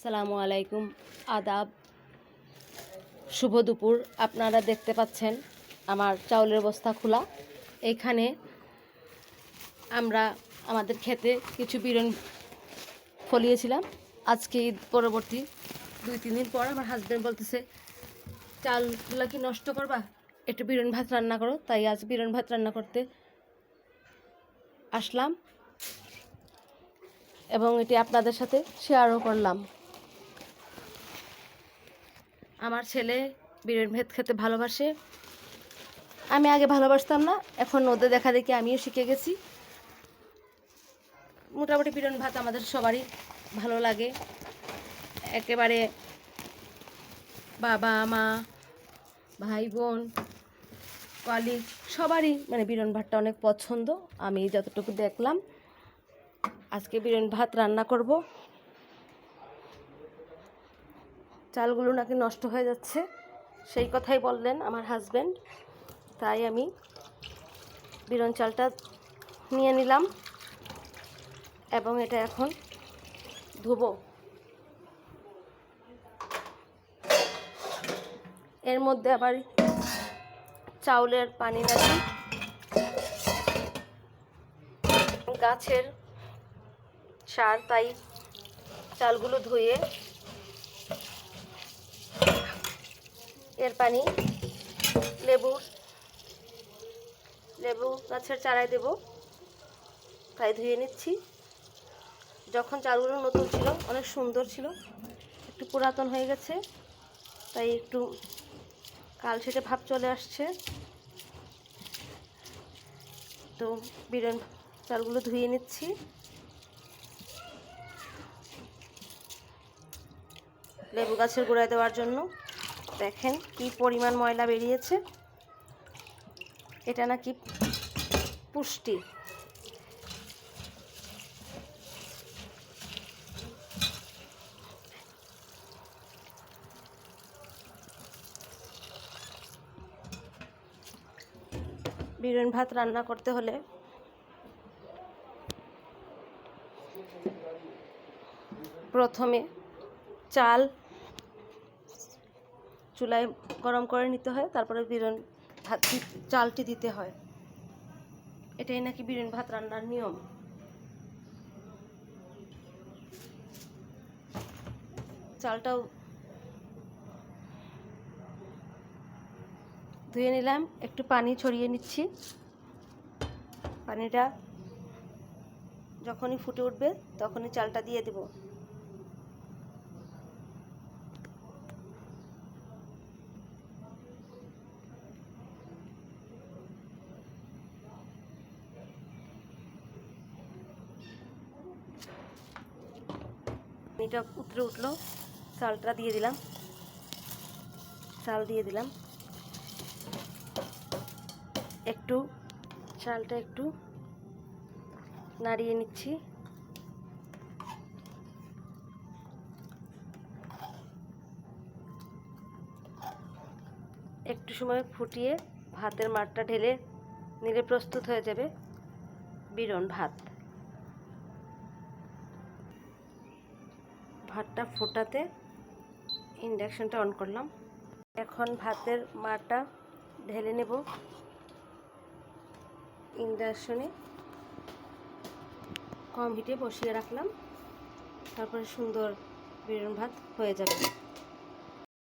আসসালামু আলাইকুম। আদাব। শুভ দুপুর। আপনারা দেখতে পাচ্ছেন আমার চাউলের বস্তা খোলা। এখানে আমরা আমাদের খেতে কিছু বিরন ফলিয়েছিলাম। আজকে ঈদ পরবর্তী দুই, তিন দিন পর আমার হাজব্যান্ড বলতেছে, চালগুলো কি নষ্ট করবা? একটু বিরন ভাত রান্না করো। তাই আজ বিরন ভাত রান্না করতে আসলাম এবং এটি আপনাদের সাথে শেয়ারও করলাম। আমার ছেলে বিরিয়ানি ভেদ খেতে ভালোবাসে। আমি আগে ভালোবাসতাম না, এখন ওদের দেখা দেখি আমিও শিখে গেছি। মোটামুটি বিরিয়ানি ভাত আমাদের সবারই ভালো লাগে। একেবারে বাবা, মা, ভাই, বোন কলিগ সবারই মানে বিরিয়ানি ভাতটা অনেক পছন্দ। আমি যতটুকু দেখলাম, আজকে বিরিয়ানি ভাত রান্না করব। চালগুলো নাকি নষ্ট হয়ে যাচ্ছে। সেই কথাই বললেন আমার হাজব্যান্ড তাই আমি বিরন চালটা নিয়ে নিলাম এবং এটা এখন ধুবো। এর মধ্যে আবার চাউলের পানি লাগে গাছের সার, তাই চালগুলো ধুয়ে এর পানি, লেবু লেবু গাছের চারায় দেব। তাই ধুয়ে নিচ্ছি। যখন চালগুলো নতুন ছিল, অনেক সুন্দর ছিল, একটু পুরাতন হয়ে গেছে, তাই একটু কাল সেটে ভাব চলে আসছে। তো বিরন চালগুলো ধুয়ে নিচ্ছি। লেবু গাছের গোড়ায় দেওয়ার জন্য। দেখেন কি পরিমাণ ময়লা বেরিয়েছে। এটা নাকি পুষ্টি। বিরিয়ানি ভাত রান্না করতে হলে প্রথমে চাল চুলায় গরম করে নিতে হয়, তারপরে বিরন ভাত চালটি দিতে হয়। এটাই নাকি বিরিয়ানি ভাত রান্নার নিয়ম। চালটাও ধুয়ে নিলাম, একটু পানি ছড়িয়ে নিচ্ছি। পানিটা যখনই ফুটে উঠবে, তখনই চালটা দিয়ে দেব। পানিটা উতরে উঠল। চালটা দিয়ে দিলাম। চাল দিয়ে দিলাম। একটু, চালটা একটু নাড়িয়ে নিচ্ছি। একটু সময় ফুটিয়ে ভাতের মাঠটা ঢেলে নিলে প্রস্তুত হয়ে যাবে বিরন ভাত। ভাতটা ফোটাতে ইন্ডাকশানটা অন করলাম। এখন ভাতের মাঠটা ঢেলে নেব ইন্ডাকশনে। কম হিটে বসিয়ে রাখলাম, তারপরে সুন্দর বিরিয়ানি ভাত হয়ে যাবে।